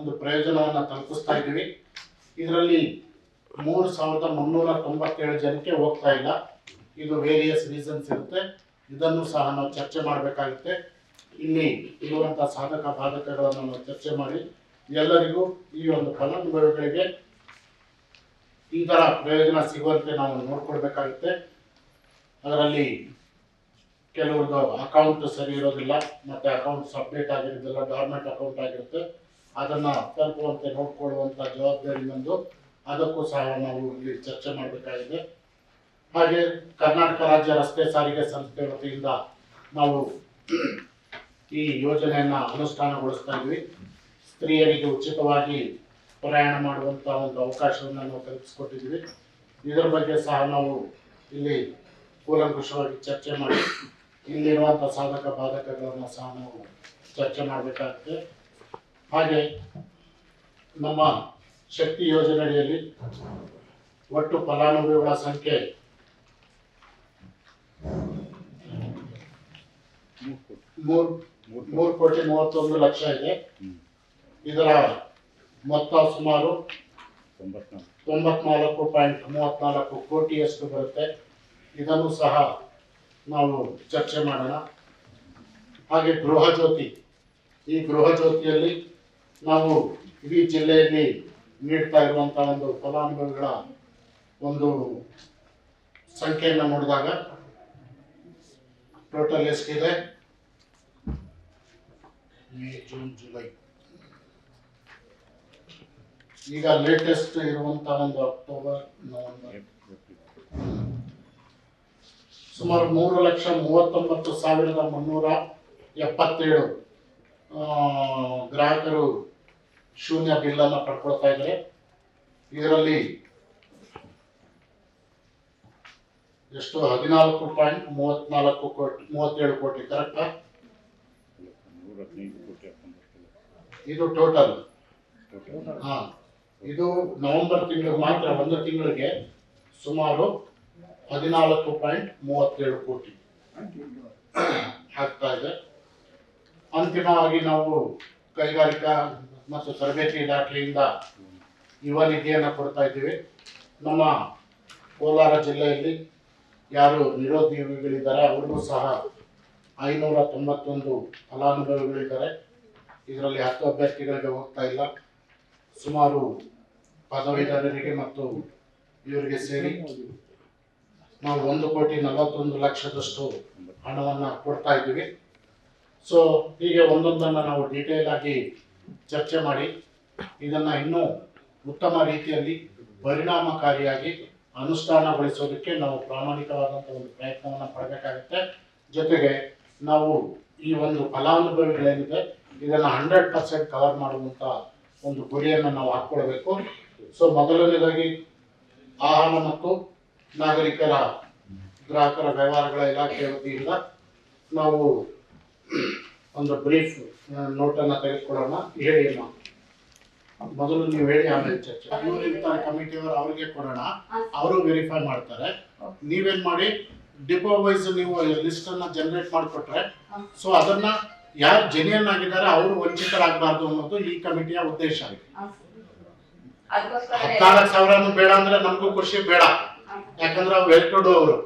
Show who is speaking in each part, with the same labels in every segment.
Speaker 1: ಒಂದು ಪ್ರಯೋಜನವನ್ನು ತಲುಪಿಸ್ತಾ ಇದ್ದೀವಿ. ಇದರಲ್ಲಿ ಮೂರು ಸಾವಿರದ ಮುನ್ನೂರ ತೊಂಬತ್ತೇಳು ಜನಕ್ಕೆ ಹೋಗ್ತಾ ಇಲ್ಲ. ಇದು ವೇರಿಯಸ್ ರೀಸನ್ಸ್ ಇರುತ್ತೆ. ಇದನ್ನು ಸಹ ನಾವು ಚರ್ಚೆ ಮಾಡಬೇಕಾಗುತ್ತೆ. ಇಲ್ಲಿ ಇರುವಂಥ ಸಾಧಕ ಬಾಧಕಗಳನ್ನು ನಾವು ಚರ್ಚೆ ಮಾಡಿ ಎಲ್ಲರಿಗೂ ಈ ಒಂದು ಫಲಾನುಭವಿಗಳಿಗೆ ಈ ಥರ ಪ್ರಯೋಜನ ಸಿಗುವಂತೆ ನಾವು ನೋಡ್ಕೊಳ್ಬೇಕಾಗುತ್ತೆ. ಅದರಲ್ಲಿ ಕೆಲವೊಂದು ಅಕೌಂಟ್ ಸರಿ ಇರೋದಿಲ್ಲ, ಮತ್ತೆ ಅಕೌಂಟ್ಸ್ ಅಪ್ಡೇಟ್ ಆಗಿರೋದಿಲ್ಲ ಗೌರ್ಮೆಂಟ್ ಅಕೌಂಟ್ ಆಗಿರುತ್ತೆ. ಅದನ್ನ ತಲುಪುವಂತೆ ನೋಡ್ಕೊಳ್ಳುವಂತ ಜವಾಬ್ದಾರಿ ಬಂದು ಅದಕ್ಕೂ ಸಹ ನಾವು ಇಲ್ಲಿ ಚರ್ಚೆ ಮಾಡಬೇಕಾಗಿದೆ. ಹಾಗೆ ಕರ್ನಾಟಕ ರಾಜ್ಯ ರಸ್ತೆ ಸಾರಿಗೆ ಸಂಸ್ಥೆ ವತಿಯಿಂದ ನಾವು ಈ ಯೋಜನೆಯನ್ನ ಅನುಷ್ಠಾನಗೊಳಿಸ್ತಾ ಇದ್ವಿ. ಸ್ತ್ರೀಯರಿಗೆ ಉಚಿತವಾಗಿ ಪ್ರಯಾಣ ಮಾಡುವಂತ ಒಂದು ಅವಕಾಶವನ್ನು ನಾವು ಕಲ್ಪಿಸಿಕೊಟ್ಟಿದ್ವಿ ಇದರ ಬಗ್ಗೆ ಸಹ ನಾವು ಇಲ್ಲಿ ಕೂಲಂಕುಷವಾಗಿ ಚರ್ಚೆ ಮಾಡಿ ಇಲ್ಲಿರುವಂಥ ಸಾಧಕ ಬಾಧಕಗಳನ್ನು ಸಹ ನಾವು ಚರ್ಚೆ ಮಾಡಬೇಕಾಗುತ್ತೆ. ಹಾಗೆ ನಮ್ಮ ಶಕ್ತಿ ಯೋಜನೆಯಲ್ಲಿ ಒಟ್ಟು ಫಲಾನುಭವಿಗಳ ಸಂಖ್ಯೆ ಮೂರು ಕೋಟಿ ಮೂವತ್ತೊಂದು ಲಕ್ಷ ಇದೆ. ಇದರ ಮೊತ್ತ ಸುಮಾರು ತೊಂಬತ್ನಾಲ್ಕು ಪಾಯಿಂಟ್ ಮೂವತ್ನಾಲ್ಕು ಕೋಟಿಯಷ್ಟು ಬರುತ್ತೆ. ಇದನ್ನು ಸಹ ನಾವು ಚರ್ಚೆ ಮಾಡೋಣ. ಹಾಗೆ ಗೃಹ ಜ್ಯೋತಿ, ಈ ಗೃಹ ಜ್ಯೋತಿಯಲ್ಲಿ ನಾವು ಇಡೀ ಜಿಲ್ಲೆಯಲ್ಲಿ ನೀಡ್ತಾ ಇರುವಂಥ ಒಂದು ಫಲಾನುಭವಿಗಳ ಒಂದು ಸಂಖ್ಯೆಯನ್ನು ನೋಡಿದಾಗ ಟೋಟಲ್ ಎಷ್ಟಿದೆ ಮೇ ಜೂನ್, ಜುಲೈ. ಈಗ ಲೇಟೆಸ್ಟ್ ಇರುವಂತ ಒಂದು ಅಕ್ಟೋಬರ್, ನವೆಂಬರ್. ಸುಮಾರು ಮೂರು ಲಕ್ಷ ಮೂವತ್ತೊಂಬತ್ತು ಸಾವಿರದ ಮುನ್ನೂರ ಎಪ್ಪತ್ತೇಳು ಗ್ರಾಹಕರು ಶೂನ್ಯ ಬಿಲ್ಲನ್ನು ಪಡ್ಕೊಳ್ತಾ ಇದ್ದಾರೆ. ಇದರಲ್ಲಿ ಎಷ್ಟು ಹದಿನಾಲ್ಕು ಪಾಯಿಂಟ್ ಮೂವತ್ನಾಲ್ಕು ಕೋಟಿ, ಮೂವತ್ತೇಳು ಕೋಟಿ ಕರೆಕ್ಟಾ ಇದು ಟೋಟಲ್ ಹಾ, ಇದು ನವೆಂಬರ್ ತಿಂಗಳಿಗೆ ಮಾತ್ರ, ಒಂದು ತಿಂಗಳಿಗೆ ಸುಮಾರು ಹದಿನಾಲ್ಕು ಪಾಯಿಂಟ್ ಮೂವತ್ತೇಳು ಕೋಟಿ ಆಗ್ತಾ ಇದೆ. ಅಂತಿಮವಾಗಿ ನಾವು ಕೈಗಾರಿಕಾ ಮತ್ತು ತರಬೇತಿ ಇಲಾಖೆಯಿಂದ ಯುವ ನಿಧಿಯನ್ನು ಕೊಡ್ತಾ ಇದ್ದೀವಿ. ನಮ್ಮ ಕೋಲಾರ ಜಿಲ್ಲೆಯಲ್ಲಿ ಯಾರು ನಿರುದ್ಯೋಗಿಗಳಿದ್ದಾರೆ, ಅವ್ರಿಗೂ ಸಹ ಐನೂರ ತೊಂಬತ್ತೊಂದು ಫಲಾನುಭವಿಗಳಿದ್ದಾರೆ. ಇದರಲ್ಲಿ ಹತ್ತು ಅಭ್ಯರ್ಥಿಗಳಿಗೆ ಹೋಗ್ತಾ ಇಲ್ಲ. ಸುಮಾರು ಪದವೀಧರರಿಗೆ ಮತ್ತು ಇವರಿಗೆ ಸೇರಿ ನಾವು ಒಂದು ಕೋಟಿ ನಲವತ್ತೊಂದು ಲಕ್ಷದಷ್ಟು ಹಣವನ್ನು ಕೊಡ್ತಾ ಇದ್ದೀವಿ. ಸೊ ಹೀಗೆ ಒಂದೊಂದನ್ನು ನಾವು ಡೀಟೇಲ್ ಆಗಿ ಚರ್ಚೆ ಮಾಡಿ, ಇದನ್ನು ಇನ್ನೂ ಉತ್ತಮ ರೀತಿಯಲ್ಲಿ ಪರಿಣಾಮಕಾರಿಯಾಗಿ ಅನುಷ್ಠಾನಗೊಳಿಸೋದಕ್ಕೆ ನಾವು ಪ್ರಾಮಾಣಿಕವಾದಂಥ ಒಂದು ಪ್ರಯತ್ನವನ್ನು ಪಡಬೇಕಾಗುತ್ತೆ ಜೊತೆಗೆ ನಾವು ಈ ಒಂದು ಫಲಾನುಭವಿಗಳೇನಿದೆ, ಇದನ್ನು ಹಂಡ್ರೆಡ್ ಪರ್ಸೆಂಟ್ ಕವರ್ ಮಾಡುವಂಥ ಒಂದು ಗುರಿಯನ್ನು ನಾವು ಹಾಕ್ಕೊಳ್ಬೇಕು. ಸೊ ಮೊದಲನೇದಾಗಿ ಆಹಾರ ಮತ್ತು ನಾಗರಿಕರ ಗ್ರಾಹಕರ ವ್ಯವಹಾರಗಳ ಇಲಾಖೆಯ ವತಿಯಿಂದ ನಾವು ಒಂದು ಬ್ರೀಫ್ ನೋಟನ್ನು ತೆಗೆದುಕೊಳ್ಳೋಣ. ಹೇಳಿ ಅಮ್ಮ. ಮೊದಲು ನೀವು ಹೇಳಿ ಆಮೇಲೆ ಚರ್ಚೆ. ಕಮಿಟಿಯವರು ಅವ್ರಿಗೆ ಕೊಡೋಣ. ಅವರು ವೆರಿಫೈ ಮಾಡ್ತಾರೆ. ನೀವೇನ್ ಮಾಡಿ? ಡಿಪೋ ವೈಸ್ ನೀವು ಲಿಸ್ಟ್ ಅನ್ನ ಜನರೇಟ್ ಮಾಡಿಕೊಟ್ರೆ ಸೊ ಅದನ್ನ ಯಾರು ಜೆನ್ಯನ್ ಆಗಿದ್ದಾರೆ ಅವರು ವಂಚಿತರಾಗಬಾರ್ದು ಅನ್ನೋದು ಈ ಕಮಿಟಿಯ ಉದ್ದೇಶ
Speaker 2: ಆಗಿದೆ.
Speaker 1: ಹದಿನಾಲ್ಕು ಸಾವಿರನೂ ಬೇಡ ಅಂದ್ರೆ ನಮಗೂ ಖುಷಿ ಬೇಡ. ಯಾಕಂದ್ರೆ ಅವ್ರು ಅವರು.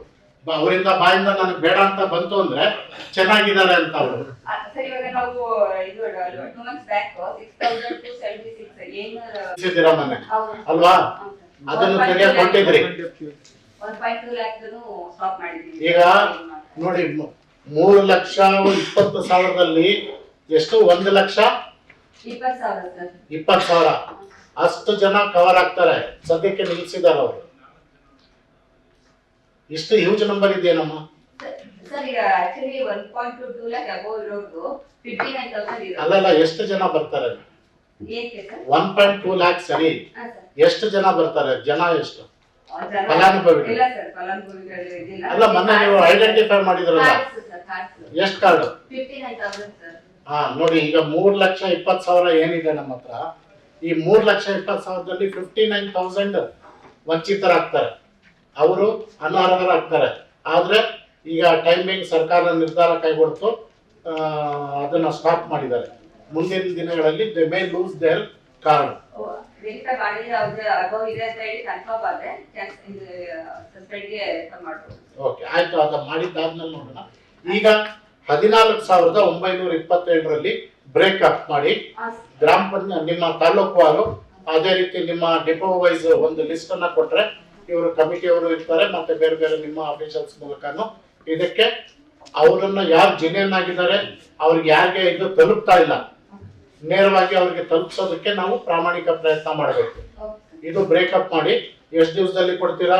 Speaker 1: ಅವರಿಂದ ಬಾಯಿಂದ ನನಗೆ ಬೇಡ ಅಂತ ಬಂತು ಅಂದ್ರೆ ಚೆನ್ನಾಗಿದ್ದಾರೆ ಅಂತ ಅವರು.
Speaker 2: ಸರಿ ಇವಾಗ ನಾವು ಇದು two months back six thousand two seventy six ಏನು
Speaker 1: ಸಿಕ್ಕಿದ್ದೀರಾ ಮೊನ್ನೆ ಅಲ್ವಾ? ಅದನ್ನು ತೆಗೆದುಕೊಂಡಿದ್ರಿ
Speaker 2: one point two lakhs stop ಮಾಡಿದ್ದೀವಿ
Speaker 1: ಈಗ ನೋಡಿ ಮೂರು ಲಕ್ಷ ಇಪ್ಪತ್ತು ಸಾವಿರದಲ್ಲಿ ಎಷ್ಟು? ಒಂದು ಲಕ್ಷ?
Speaker 2: ಇಪ್ಪತ್ತು ಸಾವಿರ
Speaker 1: ಇಪ್ಪತ್ತು ಸಾವಿರ. ಅಷ್ಟು ಜನ ಕವರ್ ಆಗ್ತಾರೆ. ಸದ್ಯಕ್ಕೆ ನಿಲ್ಸಿದ್ದಾರೆ ಅವರು. ಇಷ್ಟು ಹ್ಯೂಜ್ ನಂಬರ್ ಇದೆಯೇನಮ್ಮ
Speaker 2: ಇರೋದು
Speaker 1: ಅಲ್ಲಲ್ಲ ಎಷ್ಟು ಜನ ಬರ್ತಾರೆ? ಒನ್ ಪಾಯಿಂಟ್ ಟೂ ಲ್ಯಾಕ್ ಸರಿ. ಎಷ್ಟು ಜನ ಬರ್ತಾರೆ? ಜನ ಎಷ್ಟು?
Speaker 2: ಫಲಾನುಭವಿ
Speaker 1: ಅಲ್ಲ ಮೊನ್ನೆ ನೀವು ಐಡೆಂಟಿಫೈ ಮಾಡಿದ್ರಲ್ಲ? ಎಷ್ಟು ಕಾರ್ಡ್ ಹಾ ನೋಡಿ ಈಗ ಮೂರ್ ಲಕ್ಷ ಇಪ್ಪತ್ತು ಸಾವಿರ ಏನಿದೆ ನಮ್ಮ ಹತ್ರ ಈ ಮೂರ್ ಲಕ್ಷ ಇಪ್ಪತ್ತು ಸಾವಿರದಲ್ಲಿ ಫಿಫ್ಟಿ ನೈನ್ ತೌಸಂಡ್ ವಂಚಿತರಾಗ್ತಾರೆ. ಅವರು ಅನರ್ಹರಾಗ್ತಾರೆ. ಆದ್ರೆ ಈಗ ಟೈಮಿಂಗ್ ಸರ್ಕಾರ ನಿರ್ಧಾರ ಕೈಗೊಳ್ತು ಅದನ್ನು ಸ್ಟಾಪ್ ಮಾಡಿದ್ದಾರೆ. ಮುಂದಿನ ದಿನಗಳಲ್ಲಿ they may lose their
Speaker 2: card
Speaker 1: okay ಆಯ್ತು ಅದ ಮಾಡಿದ್ದಾದ್ಮೇಲೆ ನೋಡೋಣ. ಈಗ ಹದಿನಾಲ್ಕು ಸಾವಿರದ ಒಂಬೈನೂರ ಇಪ್ಪತ್ತೇಳರಲ್ಲಿ ಬ್ರೇಕ್ ಅಪ್ ಮಾಡಿ ಗ್ರಾಮ ಪಂಚಾಯತ್ ನಿಮ್ಮ ತಾಲೂಕು ಅದೇ ರೀತಿ ನಿಮ್ಮ ಡಿಪೋ ವೈಸ್ ಒಂದು ಲಿಸ್ಟ್ ಅನ್ನ ಕೊಟ್ರೆ ಇವರು ಕಮಿಟಿಯವರು ಇರ್ತಾರೆ ಮತ್ತೆ ಬೇರೆ ಬೇರೆ ನಿಮ್ಮ ಆಫೀಸರ್ಸ್ ಮೂಲಕನು. ಇದಕ್ಕೆ ಅವರನ್ನ ಯಾರು ಜಿನಿಯನ್ ಆಗಿದ್ದಾರೆ ಅವ್ರಿಗೆ ಯಾರಿಗೆ ಇದು ತಲುಪ್ತಾ ಇಲ್ಲ ನೇರವಾಗಿ ಅವ್ರಿಗೆ ತಲುಪಿಸೋದಕ್ಕೆ ನಾವು ಪ್ರಾಮಾಣಿಕ ಪ್ರಯತ್ನ ಮಾಡಬೇಕು. ಇದು ಬ್ರೇಕಪ್ ಮಾಡಿ ಎಷ್ಟು ದಿವಸದಲ್ಲಿ ಕೊಡ್ತೀರಾ?